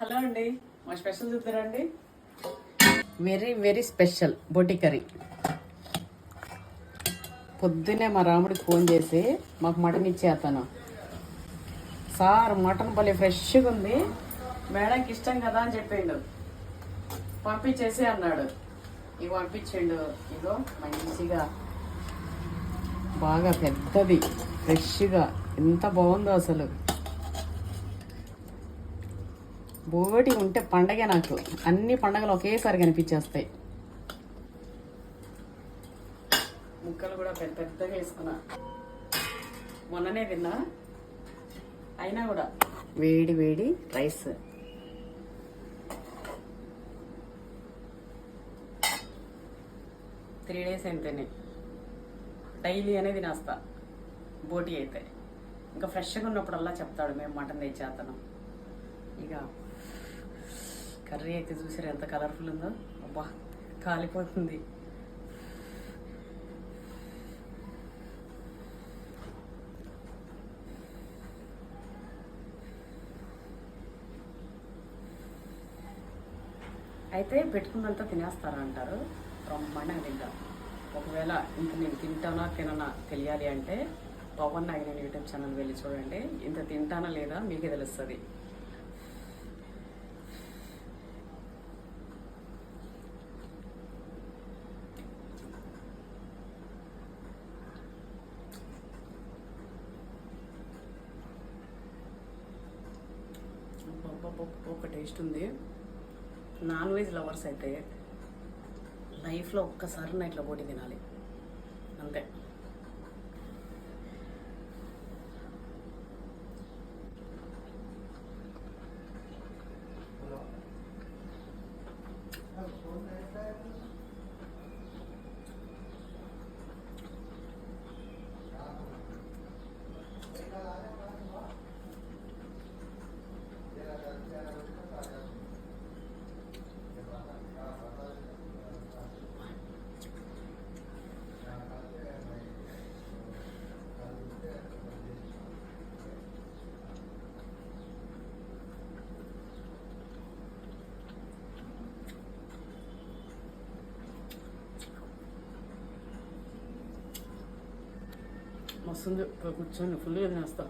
Hello అండి. మా special చూద్దారండి? వెరీ వెరీ స్పెషల్ బోటి కర్రీ. పొద్దున్నే మా రాముడికి ఫోన్ చేసి మాకు మటన్ ఇచ్చే అతను సార్ మటన్ భలే ఫ్రెష్గా ఉంది. మేడంకి ఇష్టం కదా అని చెప్పిండు. పంపించేసి అన్నాడు. ఇవి పంపించిండు. ఇగో మంచిగా. బాగా పెద్దది ఫ్రెష్గా. ఎంత బాగుందో అసలు. బోటి ఉంటే పండగే నాకు. అన్ని పండగలు ఒకేసారి కనిపించేస్తాయి. ముక్కలు కూడా పెద్ద పెద్దగా వేసుకున్నా. మొన్ననే తిన్నా. అయినా కూడా. వేడి వేడి రైస్. త్రీ డేస్ అయితేనే. డైలీ అనేది తినేస్తా బోటి అయితే. ఇంకా ఫ్రెష్గా ఉన్నప్పుడల్లా చెప్తాడు మేము మటన్ తెచ్చేస్తాను ఇక కర్రీ అయితే చూసారు ఎంత కలర్ఫుల్ ఉందో. అబ్బా కాలిపోతుంది. అయితే పెట్టుకున్నంత తినేస్తారా అంటారు? బ్రహ్మాండంగా తింటాం. ఒకవేళ ఇంక నేను తింటానా తిననా తెలియాలి అంటే పవన్ నాగిన యూట్యూబ్ ఛానల్ వెళ్ళి చూడండి. ఇంత తింటానా లేదా మీకే తెలుస్తుంది. ఒక టేస్ట్ ఉంది. నాన్ వెజ్ లవర్స్ అయితే లైఫ్లో ఒక్కసారి నా ఇట్లా పోటీ తినాలి. అంతే. మస్తుంది కూర్చొని ఫుల్గా తినేస్తా